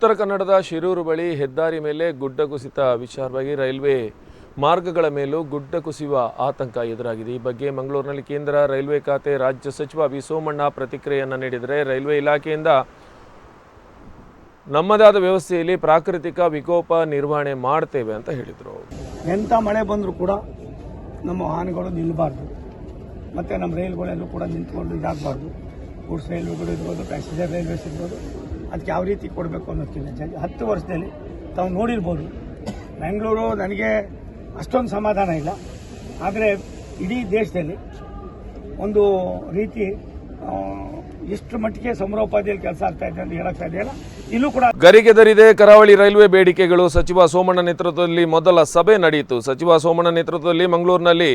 ಉತ್ತರ ಕನ್ನಡದ ಶಿರೂರು ಬಳಿ ಹೆದ್ದಾರಿ ಮೇಲೆ ಗುಡ್ಡ ಕುಸಿತ ವಿಚಾರವಾಗಿ ರೈಲ್ವೆ ಮಾರ್ಗಗಳ ಮೇಲೂ ಗುಡ್ಡ ಕುಸಿಯುವ ಆತಂಕ ಎದುರಾಗಿದೆ. ಈ ಬಗ್ಗೆ ಮಂಗಳೂರಿನಲ್ಲಿ ಕೇಂದ್ರ ರೈಲ್ವೆ ಖಾತೆ ರಾಜ್ಯ ಸಚಿವ ವಿ. ಸೋಮಣ್ಣ ಪ್ರತಿಕ್ರಿಯೆಯನ್ನು ನೀಡಿದರೆ ರೈಲ್ವೆ ಇಲಾಖೆಯಿಂದ ನಮ್ಮದಾದ ವ್ಯವಸ್ಥೆಯಲ್ಲಿ ಪ್ರಾಕೃತಿಕ ವಿಕೋಪ ನಿರ್ವಹಣೆ ಮಾಡ್ತೇವೆ ಅಂತ ಹೇಳಿದರು. ಎಂಥ ಮಳೆ ಬಂದರೂ ಕೂಡ ನಮ್ಮ ವಾಹನಗಳು ನಿಲ್ಲಬಾರ್ದು ಮತ್ತು ನಮ್ಮ ರೈಲ್ಗಳೆಲ್ಲೂ ಕೂಡ ನಿಂತ್ಕೊಂಡು ಇದಾಗಬಾರ್ದು. ಗೂಡ್ಸ್ ರೈಲ್ವೆಗಳು ಇರ್ಬೋದು ಪ್ಯಾಸೆಂಜರ್ ರೈಲ್ವೇಸ್ ಇರ್ಬೋದು. ಅದಕ್ಕೆ ಯಾವ ರೀತಿ ಕೊಡಬೇಕು ಅನ್ನೋದಕ್ಕಿಂತ ಜನ ಹತ್ತು ವರ್ಷದಲ್ಲಿ ತಾವು ನೋಡಿರ್ಬೋದು. ಬೆಂಗಳೂರು ನನಗೆ ಅಷ್ಟೊಂದು ಸಮಾಧಾನ ಇಲ್ಲ. ಆದರೆ ಇಡೀ ದೇಶದಲ್ಲಿ ಒಂದು ರೀತಿ ಎಷ್ಟು ಮಟ್ಟಿಗೆ ಸಮರೋಪಾದಿಯಲ್ಲಿ ಕೆಲಸ ಆಗ್ತಾ ಇದೆ ಅಂತ ಹೇಳಕ್ ಸಾಧ್ಯ ಇಲ್ಲ. ಇಲ್ಲೂ ಕೂಡ ಗರಿಗೆದರಿದೆ ಕರಾವಳಿ ರೈಲ್ವೆ ಬೇಡಿಕೆಗಳು. ಸಚಿವ ಸೋಮಣ್ಣ ನೇತೃತ್ವದಲ್ಲಿ ಮೊದಲ ಸಭೆ ನಡೆಯಿತು. ಸಚಿವ ಸೋಮಣ್ಣ ನೇತೃತ್ವದಲ್ಲಿ ಮಂಗಳೂರಿನಲ್ಲಿ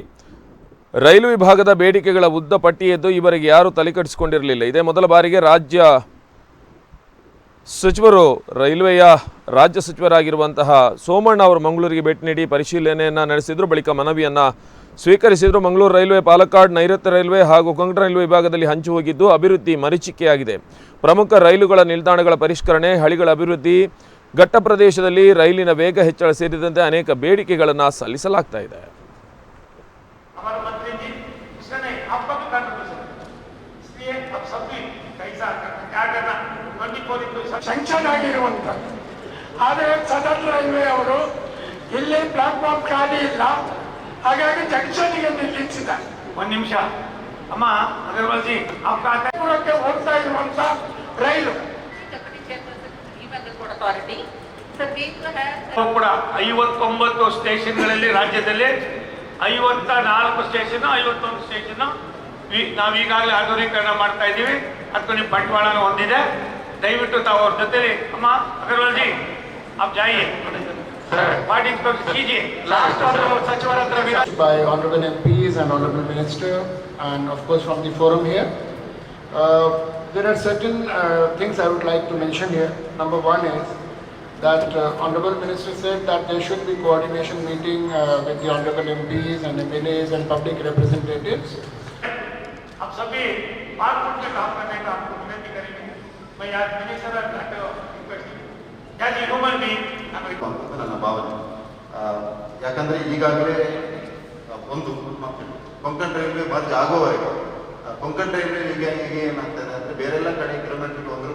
ರೈಲು ವಿಭಾಗದ ಬೇಡಿಕೆಗಳ ಉದ್ದ ಪಟ್ಟಿಯದ್ದು. ಇವರಿಗೆ ಯಾರೂ ತಲೆಕಟ್ಟಿಸಿಕೊಂಡಿರಲಿಲ್ಲ ಇದೇ ಮೊದಲ ಬಾರಿಗೆ ರಾಜ್ಯ ಸಚಿವರು, ರೈಲ್ವೆಯ ರಾಜ್ಯ ಸಚಿವರಾಗಿರುವಂತಹ ಸೋಮಣ್ಣ ಅವರು ಮಂಗಳೂರಿಗೆ ಭೇಟಿ ನೀಡಿ ಪರಿಶೀಲನೆಯನ್ನು ನಡೆಸಿದರು, ಬಳಿಕ ಮನವಿಯನ್ನು ಸ್ವೀಕರಿಸಿದರು. ಮಂಗಳೂರು ರೈಲ್ವೆ, ಪಾಲಕ್ಕಾಡ್ ನೈಋತ್ಯ ರೈಲ್ವೆ ಹಾಗೂ ಕೊಂಕಣ ರೈಲ್ವೆ ವಿಭಾಗದಲ್ಲಿ ಹಂಚಿ ಹೋಗಿದ್ದು ಅಭಿವೃದ್ಧಿ ಮರೀಚಿಕೆಯಾಗಿದೆ. ಪ್ರಮುಖ ರೈಲುಗಳ ನಿಲ್ದಾಣಗಳ ಪರಿಷ್ಕರಣೆ, ಹಳಿಗಳ ಅಭಿವೃದ್ಧಿ, ಘಟ್ಟ ಪ್ರದೇಶದಲ್ಲಿ ರೈಲಿನ ವೇಗ ಹೆಚ್ಚಳ ಸೇರಿದಂತೆ ಅನೇಕ ಬೇಡಿಕೆಗಳನ್ನು ಸಲ್ಲಿಸಲಾಗ್ತಾ ಇದೆ. ಸ್ಯಾಂಕ್ಷನ್ ಆಗಿರುವಂತ ಆದರೆ ಸದರ್ನ್ ರೈಲ್ವೆ ಅವರು ಇಲ್ಲಿ ಪ್ಲಾಟ್ಫಾರ್ಮ್ ಖಾಲಿ ಇಲ್ಲ. ಹಾಗಾಗಿ ಜಂಕ್ಷನ್ಗೆ ನಿಲ್ಲಿಸಿದ ಒಂದು ನಿಮಿಷ. ಅಮ್ಮ ಅಗರ್ವಾಲ್ಜಿ ಅವರಕ್ಕೆ ಹೋಗ್ತಾ ಇರುವಂತ ರೈಲು. ಕೂಡ ಐವತ್ತೊಂಬತ್ತು ಸ್ಟೇಷನ್ಗಳಲ್ಲಿ ರಾಜ್ಯದಲ್ಲಿ ಐವತ್ತ ನಾಲ್ಕು ಸ್ಟೇಷನ್ ಐವತ್ತೊಂದು ಸ್ಟೇಷನ್. ನಾವು ಈಗಾಗಲೇ ಆಧುನೀಕರಣ ಮಾಡ್ತಾ ಇದ್ದೀವಿ. ಅದಕ್ಕೂ ನಿಮ್ಮ ಬಂಟ್ವಾಳನ ಹೊಂದಿದೆ. ದಯವಿಟ್ಟು ತಾವು ಅವ್ರ ಜೊತೆಲಿ ಅಮ್ಮ by honorable MPs and honorable minister, and of course from the forum here. Uh, there are certain uh, things I would like to mention here. Number one is that uh, honorable minister said that there should be coordination meeting uh, with the honorable MPs and MLAs and public representatives. But as Minister of requested that ಈಗಾಗಲೇ ಒಂದು Konkan railway merge ಆಗೋವರೆಗೂ Konkan railway ಈಗ ಈಗ ಏನಾಗ್ತದೆ ಬೇರೆಲ್ಲ ಕಡೆ kilometre ಒಂದು